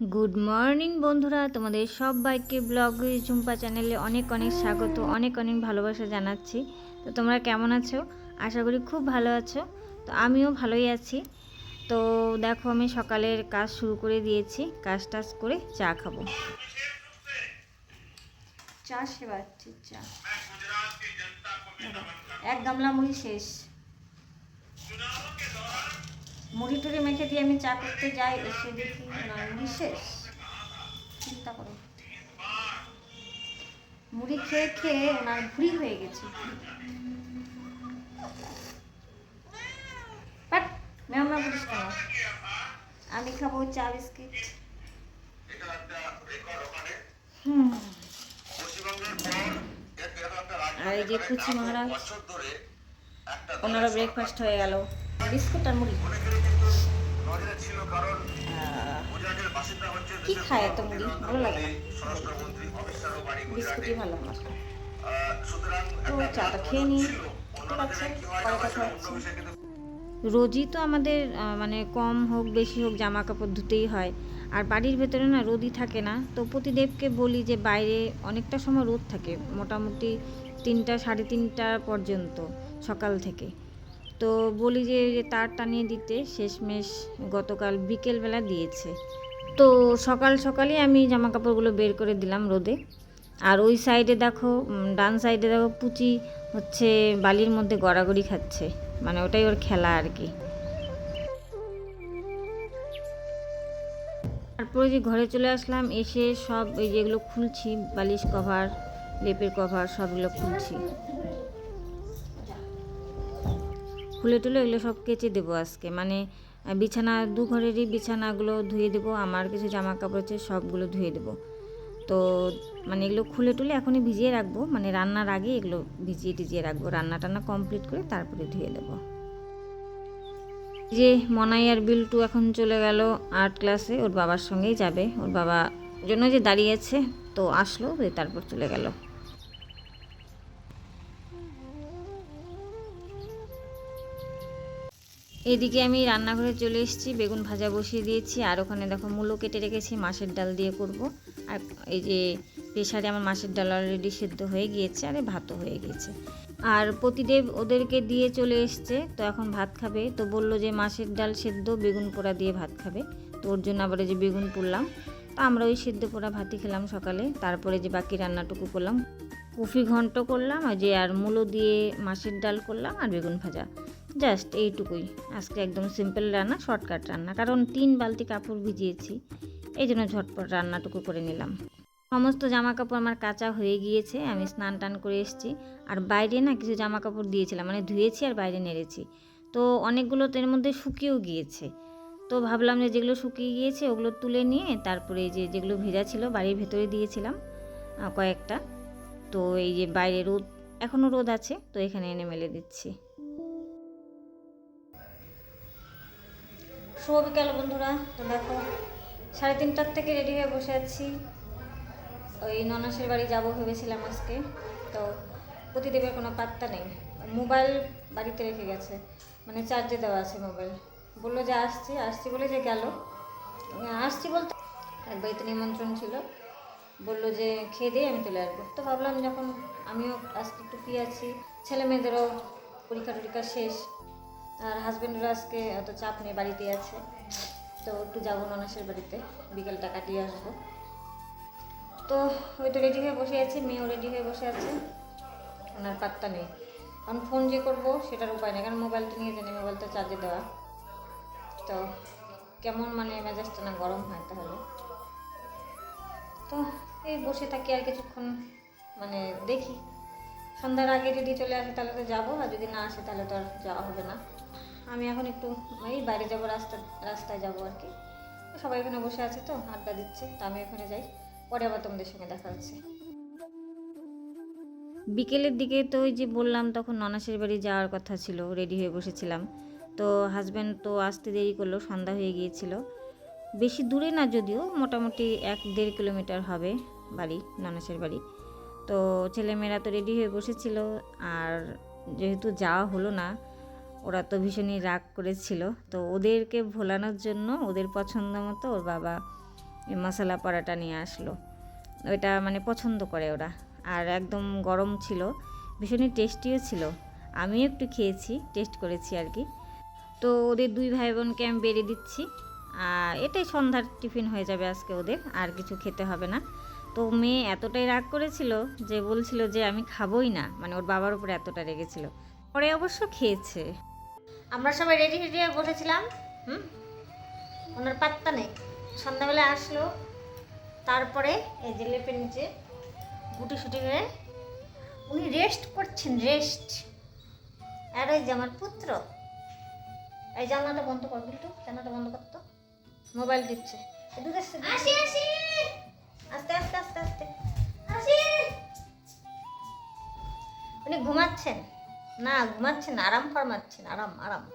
Good morning বন্ধুরা। তোমাদের সবাইকে ব্লগ ঝুম্পা চ্যানেলে অনেক অনেক স্বাগত, অনেক অনেক ভালোবাসা জানাচ্ছি। তো তোমরা কেমন আছো? আশা করি খুব ভালো আছো। তো আমিও ভালোই আছি। তো দেখো, আমি সকালের কাজ শুরু করে দিয়েছি। কাজ টাজ করে চা খাব। চা সেবাচ্ছি, চা। এক গামলা মুড়ি শেষ। মুড়ি টুড়ি মেখে দিয়ে আমি চা করতে যাই এসে দেখি না মুড়ি শেষ। চিন্তা করো। মুড়ি খেয়ে খেয়ে ওনার ভুড়ি হয়ে গেছে। বাট মেমরা করিস কেন? আমি খাব চা বিস্কিট। হুম। আর এই যে কুচি মহারাজ। ওনারও ব্রেকফাস্ট হয়ে গেল। বিস্কুট আর মুড়ি কি খায় এত মুড়ি? ভালো লাগে বিস্কুটই ভালো আমার। তো চাটা খেয়ে নিই। রোজই তো আমাদের মানে কম হোক, বেশি হোক জামা কাপড় ধুতেই হয়। আর বাড়ির ভেতরে না রোদই থাকে না। তো প্রতিদেবকে বলি যে বাইরে অনেকটা সময় রোদ থাকে, মোটামুটি তিনটা, সাড়ে তিনটা পর্যন্ত সকাল থেকে। তো বলি যে তার টানিয়ে দিতে শেষমেশ গতকাল বিকেলবেলা দিয়েছে। তো সকাল সকালই আমি জামা কাপড়গুলো বের করে দিলাম রোদে। আর ওই সাইডে দেখো ডান সাইডে দেখো পুচি হচ্ছে বালির মধ্যে গড়াগড়ি খাচ্ছে। মানে ওটাই ওর খেলা আর কি। তারপরে যে ঘরে চলে আসলাম, এসে সব এই যেগুলো খুলছি, বালিশ কভার, লেপের কভার, সবগুলো খুলছি। খুলে টুলে এগুলো সব কেচে দেবো আজকে। মানে বিছানা, দু ঘরেরই বিছানাগুলো ধুয়ে দেবো, আমার কিছু জামা কাপড় আছে সবগুলো ধুয়ে দেবো। তো মানে এগুলো খুলে টুলে এখনই ভিজিয়ে রাখব মানে রান্নার আগে এগুলো ভিজিয়ে টিজিয়ে রাখব রান্না টান্না কমপ্লিট করে তারপরে ধুয়ে দেবো। যে মনাই আর বিল্টু এখন চলে গেল আর্ট ক্লাসে, ওর বাবার সঙ্গেই যাবে, ওর বাবা জন্য যে দাঁড়িয়েছে তো আসলো তারপর চলে গেল। এদিকে আমি রান্নাঘরে চলে এসেছি, বেগুন ভাজা বসিয়ে দিয়েছি, আর ওখানে দেখো মূলো কেটে রেখেছি, মাছের ডাল দিয়ে করব। আর এই যে প্রেশারে আমার মাছের ডাল অলরেডি সেদ্ধ হয়ে গিয়েছে, আর ভাতও হয়ে গিয়েছে। আর প্রতিদেব ওদেরকে দিয়ে চলে এসছে, তো এখন ভাত খাবে। তো বলল যে মাছের ডাল সেদ্ধ, বেগুন পোড়া দিয়ে ভাত খাবে। তো ওর জন্য আবার যে বেগুন পুড়লাম। তো আমরা ওই সেদ্ধ পোড়া ভাতই খেলাম সকালে। তারপরে যে বাকি রান্নাটুকু করলাম, কফি ঘন্ট করলাম, আর যে আর মূলো দিয়ে মাছের ডাল করলাম, আর বেগুন ভাজা। জাস্ট এইটুকুই। আজকে একদম সিম্পল রান্না শর্টকাট রান্না। কারণ তিন বালতি কাপড় ভিজিয়েছি, এই জন্য ঝটপট রান্নাটুকু করে নিলাম। সমস্ত জামা কাপড় আমার কাঁচা হয়ে গিয়েছে, আমি স্নান টান করে এসেছি। আর বাইরে না কিছু জামা কাপড় দিয়েছিলাম মানে ধুয়েছি আর বাইরে নেড়েছি। তো অনেকগুলো তো এর মধ্যে শুকিয়েও গিয়েছে। তো ভাবলাম যে যেগুলো শুকিয়ে গিয়েছে ওগুলো তুলে নিয়ে তারপরে যে যেগুলো ভেজা ছিল বাড়ির ভেতরে দিয়েছিলাম কয়েকটা। তো এই যে বাইরে রোদ এখনও রোদ আছে, তো এখানে এনে মেলে দিচ্ছি। শুভ বিকাল বন্ধুরা। তো দেখো, সাড়ে তিনটার থেকে রেডি হয়ে বসে আছি। ওই ননাসের বাড়ি যাব ভেবেছিলাম আজকে। তো প্রতিদেবের কোনো পাত্তা নেই। মোবাইল বাড়িতে রেখে গেছে। মানে চার্জে দেওয়া আছে মোবাইল। বলল যে আসছি আসছি বলে যে গেল। আসছি বলতে এক বাড়িতে নিমন্ত্রণ ছিল। বলল যে খেয়ে দিয়ে আমি চলে আসব। তো ভাবলাম যখন আমিও আজকে একটু ফ্রি আছি ছেলে মেয়েদেরও পরীক্ষা টরীক্ষা শেষ। আর হাজব্যান্ডেরও আজকে অত চাপ নেই বাড়িতেই আছে, তো একটু যাব ননাসের বাড়িতে, বিকেলটা কাটিয়ে আসব। তো ওই তো রেডি হয়ে বসে আছি, মেয়েও রেডি হয়ে বসে আছে, ওনার পাত্তা নেই। কারণ ফোন যে করব সেটার উপায় নেই, কারণ মোবাইলটা নিয়ে জানি মোবাইলটা চার্জে দেওয়া। তো কেমন মানে মেজাজটা না গরম হয় তাহলে? তো এই বসে থাকি আর কিছুক্ষণ মানে দেখি। সন্ধ্যার আগে যদি চলে আসে তাহলে তো যাব, আর যদি না আসে তাহলে তো আর যাওয়া হবে না। আমি এখন একটু এই বাইরে যাব, রাস্তা রাস্তায় যাব আর কি। সবাই এখানে বসে আছে তো, আড্ডা দিচ্ছে, তো আমি ওখানে যাই। পরে আবার তোমাদের সঙ্গে দেখা হচ্ছে। বিকেলের দিকে তো ওই যে বললাম, তখন ননাসের বাড়ি যাওয়ার কথা ছিল রেডি হয়ে বসেছিলাম। তো হাজব্যান্ড তো আসতে দেরি করল, সন্ধ্যা হয়ে গিয়েছিল। বেশি দূরে না যদিও, মোটামুটি এক দেড় কিলোমিটার হবে বাড়ি, ননাসের বাড়ি। তো ছেলেমেয়েরা তো রেডি হয়ে বসেছিল, আর যেহেতু যাওয়া হলো না, ওরা তো ভীষণই রাগ করেছিল। তো ওদেরকে ভোলানোর জন্য ওদের পছন্দ মতো ওর বাবা মশলা পরাটা নিয়ে আসলো। ওইটা মানে পছন্দ করে ওরা। আর একদম গরম ছিল, ভীষণই টেস্টিও ছিল। আমিও একটু খেয়েছি টেস্ট করেছি আর কি। তো ওদের দুই ভাই বোনকে আমি বেড়ে দিচ্ছি। আর এটাই সন্ধ্যার টিফিন হয়ে যাবে আজকে ওদের, আর কিছু খেতে হবে না। তো মেয়ে এতটাই রাগ করেছিল যে বলছিল যে আমি খাবোই না। মানে ওর বাবার উপরে এতটা রেগেছিল। পরে অবশ্য খেয়েছে। আমরা সবাই রেডি রেডি হয়ে বসেছিলাম। হুম? ওনার পাত্তা নেই। সন্ধ্যাবেলা আসলো। তারপরে এই যে লেপের নিচে গুটি শুটি হয়ে উনি রেস্ট করছেন রেস্ট আর ওই যে আমার পুত্র এই জানলাটা বন্ধ কর বিল্টু। জানলাটা বন্ধ করতো মোবাইল দিচ্ছে। এদিকে আসছে। আস্তে আস্তে আস্তে আস্তে। আসি উনি ঘুমাচ্ছেন। না, ঘুমাচ্ছেন, আরাম ফরমাচ্ছেন, আরাম আরাম।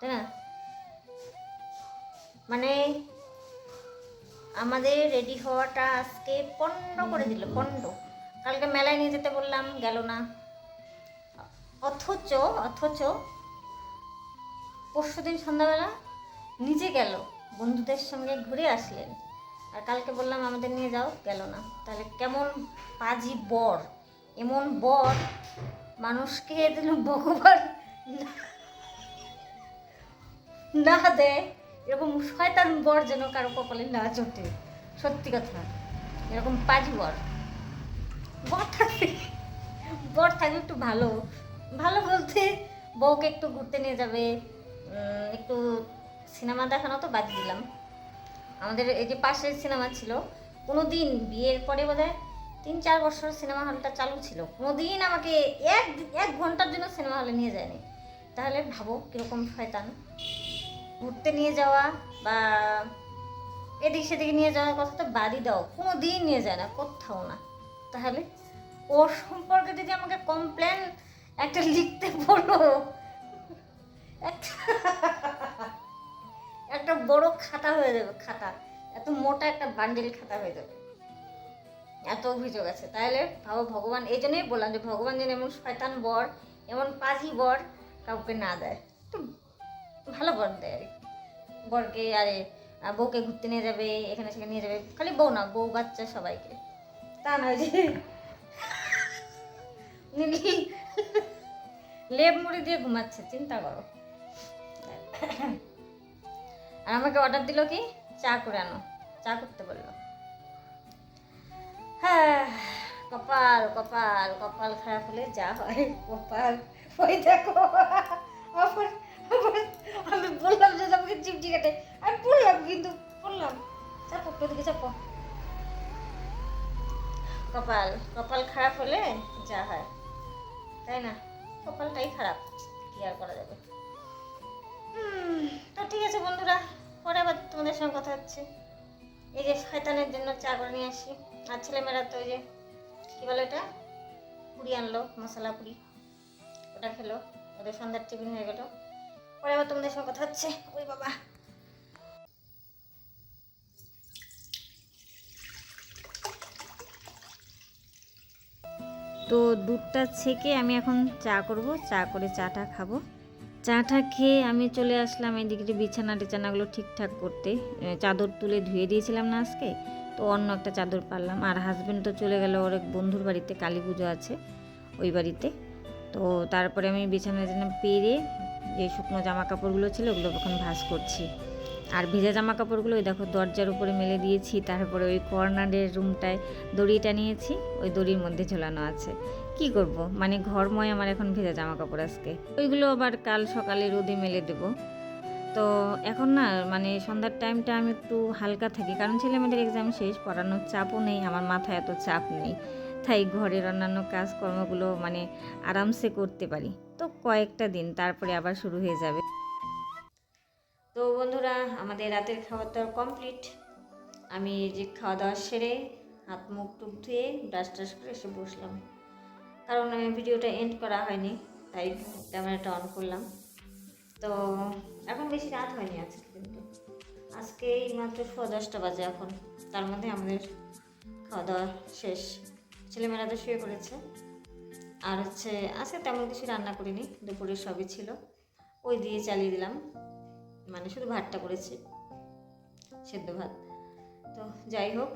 তাই না? মানে আমাদের রেডি হওয়াটা আজকে পণ্ড করে দিল, পণ্ড। কালকে মেলায় নিয়ে যেতে বললাম, গেল না। অথচ অথচ পরশু দিন সন্ধ্যাবেলা নিজে গেল, বন্ধুদের সঙ্গে ঘুরে আসলেন। আর কালকে বললাম আমাদের নিয়ে যাও, গেল না। তাহলে কেমন পাজি বর, এমন বর, মানুষকে যেন ভগবান না দেয় এরকম শয়তান বর যেন কারও কপালে না জোটে। সত্যি কথা, এরকম পাজি বর। বর থাকবে বর থাকবে একটু ভালো। ভালো বলতে বউকে একটু ঘুরতে নিয়ে যাবে একটু সিনেমা দেখানো তো বাদ দিলাম। আমাদের এই যে পাশের সিনেমা ছিল কোনো দিন বিয়ের পরে বোধহয় তিন চার বছর সিনেমা হলটা চালু ছিল। কোনো দিন আমাকে এক এক ঘণ্টার জন্য সিনেমা হলে নিয়ে যায়নি। তাহলে ভাবো কীরকম শয়তান। ঘুরতে নিয়ে যাওয়া বা এদিক সেদিকে নিয়ে যাওয়ার কথা তো বাদই দাও। কোনো দিন নিয়ে যায় না, কোথাও না। তাহলে ওর সম্পর্কে যদি আমাকে কমপ্লেন একটা লিখতে বলো। একটা- একটা বড় খাতা হয়ে যাবে, খাতা। এত মোটা একটা বান্ডেল খাতা হয়ে যাবে। এত অভিযোগ আছে। তাহলে ভাবো ভগবান, এই জন্যই বললাম যে ভগবান যেন এমন শয়তান বর, এমন পাজি বর কাউকে না দেয়। একটু ভালো বর দেয়। আর। বরকে, আরে বউকে ঘুরতে নিয়ে যাবে, এখানে সেখানে নিয়ে যাবে। খালি বউ না, বউ বাচ্চা সবাইকে। তা নয় যে। লেপ মুড়ি দিয়ে ঘুমাচ্ছে, চিন্তা করো। আর আমাকে অর্ডার দিল কি? চা করে আনো। চা করতে বলল। হ্যাঁ কপাল কপাল কপাল খারাপ হলে যা হয়, কপাল। ওই দেখো আবার আমি বললাম যে আমাকে চিপটি কাটে আমি বললাম কিন্তু বললাম চাপো দিকে চাপো। কপাল কপাল খারাপ হলে যা হয়। তাই না? কপালটাই খারাপ। কি আর করা যাবে? তো ঠিক আছে বন্ধুরা, পরে আবার তোমাদের সঙ্গে কথা হচ্ছে। এই যে শয়তানের জন্য চা করে নিয়ে আসি। আর ছেলেমেয়েরা তো ওই যে, কী বলে এটা পুরি আনলো, মশলা পুরি। ওটা খেলো, ওদের সন্ধ্যার টিফিন হয়ে গেল। পরে আবার তোমাদের সঙ্গে কথা হচ্ছে। ওই বাবা। তো দুধটা ছেঁকে আমি এখন চা করব। চা করে চাটা খাব। চাটা খেয়ে আমি চলে আসলাম এদিকে বিছানা টিছানাগুলো ঠিকঠাক করতে। চাদর তুলে ধুয়ে দিয়েছিলাম না আজকে, তো অন্য একটা চাদর পারলাম। আর হাজবেন্ড তো চলে গেল, ওর এক বন্ধুর বাড়িতে, কালী পুজো আছে ওই বাড়িতে। তো তারপরে আমি বিছানা টিছানা পেরে যে শুকনো জামা কাপড়গুলো ছিল, ওগুলো এখন ভাঁজ করছি। আর ভেজা জামা কাপড়গুলো ওই দেখো দরজার উপরে মেলে দিয়েছি, তারপরে ওই কর্নারের রুমটায় দড়িটা নিয়েছি, ওই দড়ির মধ্যে ঝোলানো আছে। কি করব? মানে ঘরময় আমার এখন ভেজা জামা কাপড় আজকে। ওইগুলো আবার কাল সকালে রোদে মেলে দেব। তো এখন না মানে সন্ধ্যার টাইমটা আমি একটু হালকা থাকি, কারণ ছেলেমেয়েদের এক্সাম শেষ, পড়ানোর চাপও নেই, আমার মাথায় এত চাপ নেই। তাই ঘরের অন্যান্য কাজকর্মগুলো মানে আরামসে করতে পারি। তো কয়েকটা দিন, তারপরে আবার শুরু হয়ে যাবে। তো বন্ধুরা, আমাদের রাতের খাবার দাওয়া কমপ্লিট আমি যে খাওয়া দাওয়া সেরে হাত মুখ টুক ধুয়ে ব্রাশ টাশ করে এসে বসলাম। কারণ আমি ভিডিওটা এন্ড করা হয়নি, তাই ক্যামেরাটা অন করলাম। তো এখন বেশি রাত হয়নি আজকে কিন্তু। আজকে এই মাত্র সোয়া দশটা বাজে এখন। তার মধ্যে আমাদের খাওয়া দাওয়া শেষ। ছেলেমেয়েরা তো শুয়ে পড়েছে। আর হচ্ছে, আজকে তেমন কিছু রান্না করিনি, দুপুরে সবই ছিল। ওই দিয়ে চালিয়ে দিলাম। মানে শুধু ভাতটা করেছি, সেদ্ধ ভাত। তো যাই হোক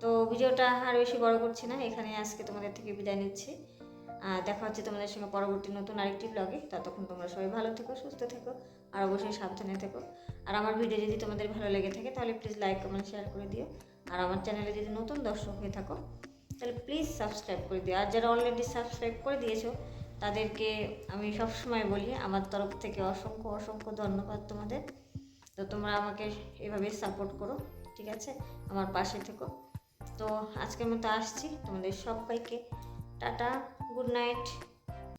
তো ভিডিওটা আর বেশি বড় করছি না, এখানে আজকে তোমাদের থেকে বিদায় নিচ্ছি। আর দেখা হচ্ছে তোমাদের সঙ্গে পরবর্তী নতুন আরেকটি ব্লগে ততক্ষণ তোমরা সবাই ভালো থেকো, সুস্থ থেকো, আর অবশ্যই সাবধানে থেকো। আর আমার ভিডিও যদি তোমাদের ভালো লেগে থাকে, তাহলে প্লিজ লাইক কমেন্ট শেয়ার করে দিও। আর আমার চ্যানেলে যদি নতুন দর্শক হয়ে থাকো, তাহলে প্লিজ সাবস্ক্রাইব করে দিও। আর যারা অলরেডি সাবস্ক্রাইব করে দিয়েছ, তাদেরকে আমি সবসময় বলি, আমার তরফ থেকে অসংখ্য অসংখ্য ধন্যবাদ তোমাদের। তো তোমরা আমাকে এভাবে সাপোর্ট করো, ঠিক আছে? আমার পাশে থেকো। তো আজকের মতো আসছি তোমাদের সবাইকে। Tata good night.